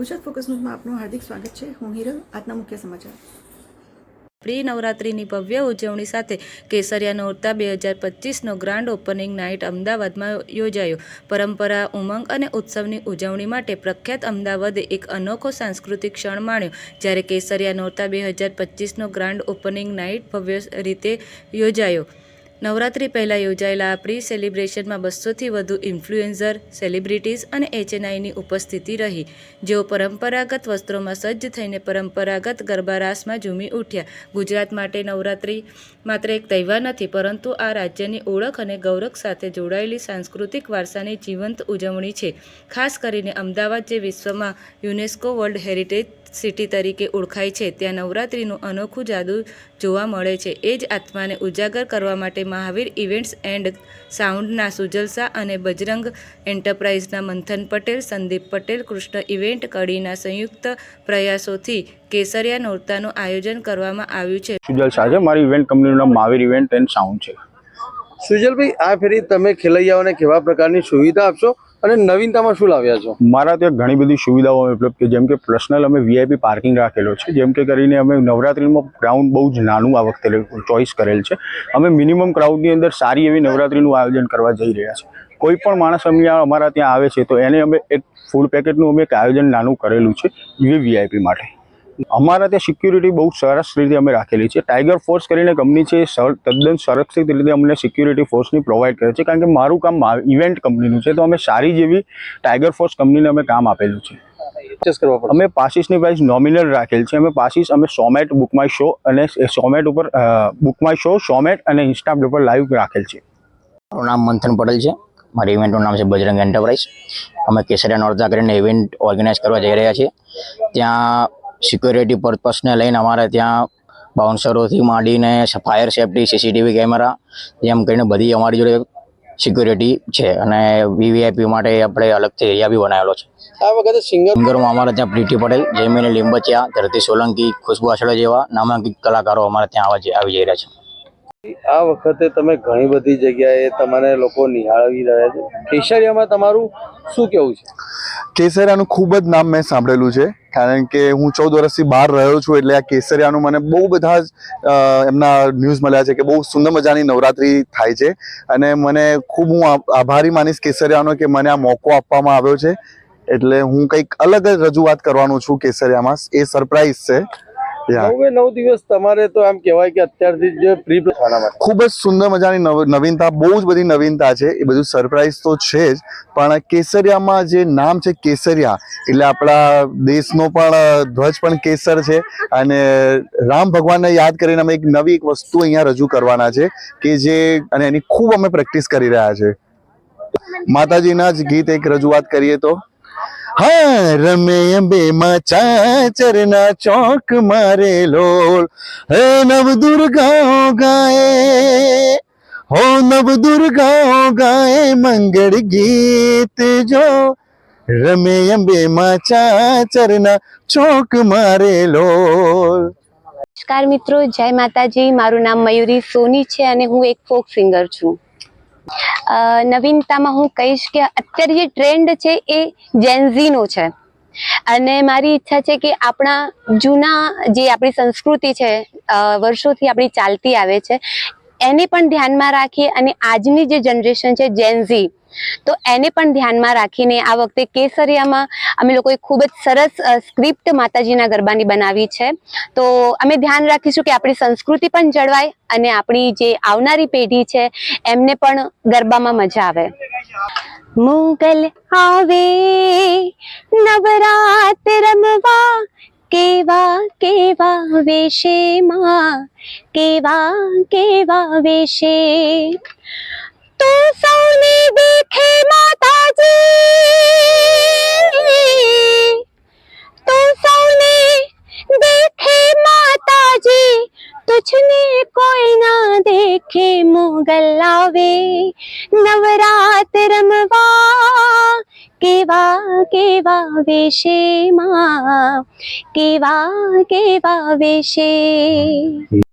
Gujarat focus ન્યૂઝમાં આપનું હાર્દિક સ્વાગત છે. હું હિરલ, આજના મુખ્ય સમાચાર. પ્રી નવરાત્રિની ભવ્ય ઉજવણી સાથે કેસરિયા નોરતા બે હજાર પચીસનો ગ્રાન્ડ ઓપનિંગ નાઇટ અમદાવાદમાં યોજાયો. પરંપરા, ઉમંગ અને ઉત્સવની ઉજવણી માટે પ્રખ્યાત અમદાવાદે એક અનોખો સાંસ્કૃતિક ક્ષણ માણ્યો, જ્યારે કેસરિયા નોરતા બે હજાર પચીસનો ગ્રાન્ડ ઓપનિંગ નાઇટ ભવ્ય રીતે યોજાયો. નવરાત્રિ પહેલાં યોજાયેલા આ પ્રી સેલિબ્રેશનમાં બસોથી વધુ ઇન્ફ્લુએન્ઝર, સેલિબ્રિટીઝ અને એચએનઆઈની ઉપસ્થિતિ રહી, જેઓ પરંપરાગત વસ્ત્રોમાં સજ્જ થઈને પરંપરાગત ગરબા રાસમાં ઝૂમી ઉઠ્યા. ગુજરાત માટે નવરાત્રિ માત્ર એક તહેવાર નથી, પરંતુ આ રાજ્યની ઓળખ અને ગૌરવ સાથે જોડાયેલી સાંસ્કૃતિક વારસાની જીવંત ઉજવણી છે. ખાસ કરીને અમદાવાદ, જે વિશ્વમાં યુનેસ્કો વર્લ્ડ હેરિટેજ સિટી તરીકે ઓળખાય છે, ત્યાં નવરાત્રિનું અનોખું જાદુ જોવા મળે છે. એ જ આત્માને ઉજાગર કરવા માટે મહાવીર ઇવેન્ટ્સ એન્ડ સાઉન્ડના સુજલ શાહ અને બજરંગ એન્ટરપ્રાઇઝના મંથન પટેલ સંદીપ પટેલ કૃષ્ણ ઇવેન્ટ કડીના સંયુક્ત પ્રયાસોથી કેસરિયા નોરતાનું આયોજન કરવામાં આવ્યું છે. સુજલ શાહ છે મારી ઇવેન્ટ કંપનીનું નામ મહાવીર ઇવેન્ટ એન્ડ સાઉન્ડ છે. સુજલભાઈ આ ફેરી તમે ખેલૈયાઓને કેવા પ્રકારની સુવિધા આપશો? અને નવીનતામાં શું લાવ્યા છો? મારા ત્યાં ઘણી બધી સુવિધાઓ ઉપલબ્ધ કે જેમ કે પર્સનલ અમે વીઆઈપી પાર્કિંગ રાખેલો છે, જેમ કે કરીને અમે નવરાત્રિમાં ગ્રાઉન્ડ બહુ જ નાનું આ વખતે ચોઈસ કરેલ છે. અમે મિનિમમ ક્રાઉડની અંદર સારી એવી નવરાત્રિનું આયોજન કરવા જઈ રહ્યા છે કોઈ પણ માણસ અમને અમારા ત્યાં આવે છે, તો એને અમે એક ફૂડ પેકેટનું અમે એક આયોજન નાનું કરેલું છે એ વીઆઈપી માટે. અમારા ત્યાં સિક્યુરિટી બહુ સરસ રીતે અમે રાખેલી છે. ટાઈગર ફોર્સ કરીને કંપની છે તદ્દન સુરક્ષિત રીતે અમને સિક્યુરિટી ફોર્સની પ્રોવાઈડ કરે છે. કારણ કે મારું કામ ઇવેન્ટ કંપનીનું છે. તો અમે સારી જેવી ટાઈગર ફોર્સ કંપનીને અમે કામ આપેલું છે. અમે પાસીસની પ્રાઇસ નોમિનલ રાખેલ છે. અમે પાસીસ અમે સોમેટ બુક માય શો અને સોમેટ ઉપર બુક માય શો સોમેટ અને ઇન્સ્ટાગ્રામ ઉપર લાઈવ રાખેલ છે. મારું નામ મંથન પટેલ છે. મારી ઇવેન્ટનું નામ છે બજરંગ એન્ટરપ્રાઇઝ અમે કેસરિયા નોરતા કરીને ઇવેન્ટ ઓર્ગેનાઇઝ કરવા જઈ રહ્યા છીએ. ત્યાં સિક્યોરિટી પર્પસને લઈને અમારે ત્યાં બાઉન્સરોથી માંડીને ફાયર સેફટી સીસીટીવી કેમેરા એમ કરીને બધી અમારી જોડે સિક્યોરિટી છે અને વીવીઆઈપી માટે આપણે અલગથી એરિયા બી બનાવેલો છે. આ વખતે સિંગરમાં અમારે ત્યાં પ્રીતિ પટેલ જયમીને લીંબચિયા ધરતી સોલંકી ખુશ્બુ આછડા જેવા નામાંકિત કલાકારો અમારે ત્યાં આવી જઈ રહ્યા છે. આ વખતે તમે ઘણી બધી જગ્યાએ તમને લોકો નિહાળવી રહ્યા છે. કેસરિયામાં તમારું શું કેવું છે? કેસરિયાનું ખૂબ જ નામ મેં સાંભળેલું છે, કારણ કે હું ચૌદ વર્ષથી બહાર રહ્યો છું એટલે આ કેસરિયાનું મને બહુ બધા જ એમના ન્યૂઝ મળ્યા છે કે બહુ સુંદર મજાની નવરાત્રિ થાય છે અને મને ખૂબ હું આભારી માનીશ કેસરિયાનો કે મને આ મોકો આપવામાં આવ્યો છે. એટલે હું કંઈક અલગ જ રજૂઆત કરવાનું છું કેસરિયામાં. એ સરપ્રાઈઝ છે. નવે નવ દિવસ તમારે તો આમ કહેવાય કે અત્યારથી જ પ્રી ખૂબ જ સુંદર મજાની નવ- નવીનતા બહુ જ બધી નવીનતા છે. એ બધું સરપ્રાઈઝ તો છે જ પણ કેસરિયામાં જે નામ છે કેસરિયા એટલે આપણા દેશનો પણ ધ્વજ પણ કેસર છે. અને રામ ભગવાનને યાદ કરીને અમે એક નવી એક વસ્તુ અહીંયા રજૂ કરવાના છે કે જે અને એની ખૂબ અમે પ્રેક્ટિસ કરી રહ્યા છે. માતાજીના જ ગીત એક રજૂઆત કરીએ તો. હા રમે અંબે માં ચાચરના ચોક મારે લોલ. હે નવ દુર્ગાઓ ગાય હો નવ દુર્ગાઓ ગાય મંગળ ગીત જો. રમે અંબે માં ચાચરના ચોક મારે લોલ. નમસ્કાર મિત્રો, જય માતાજી. મારું નામ મયુરી સોની છે અને હું એક ફોક સિંગર છું. નવીનતામાં હું કહીશ કે અત્યારે જે ટ્રેન્ડ છે એ જેન્ઝીનો છે. અને મારી ઈચ્છા છે કે આપણા જૂના જે આપણી સંસ્કૃતિ છે વર્ષોથી આપણી ચાલતી આવે છે એને પણ ધ્યાનમાં રાખી અને આજની જે જનરેશન છે જેન્ઝી તો એને પણ ધ્યાનમાં રાખીને આ વખતે કેસરિયામાં અમે લોકોએ ખૂબ જ સરસ સ્ક્રિપ્ટ માતાજીના ગરબાની બનાવી છે. તો અમે ધ્યાન રાખીશું કે આપણી સંસ્કૃતિ પણ જળવાય અને આપણી જે આવનારી પેઢી છે, એમને પણ ગરબામાં મજા આવે. મુગલ આવે, નવરાત રમવા કેવા કેવા વેશેમાં કેવા કેવા વેશે? તો સૌને દેખે માતાજી. તો સૌને દેખે માતાજી તુછને કોઈ ના દેખે મુગલ આવે નવરાત રમવા કેવા કેવા વેશેમાં કેવા કેવા વેશે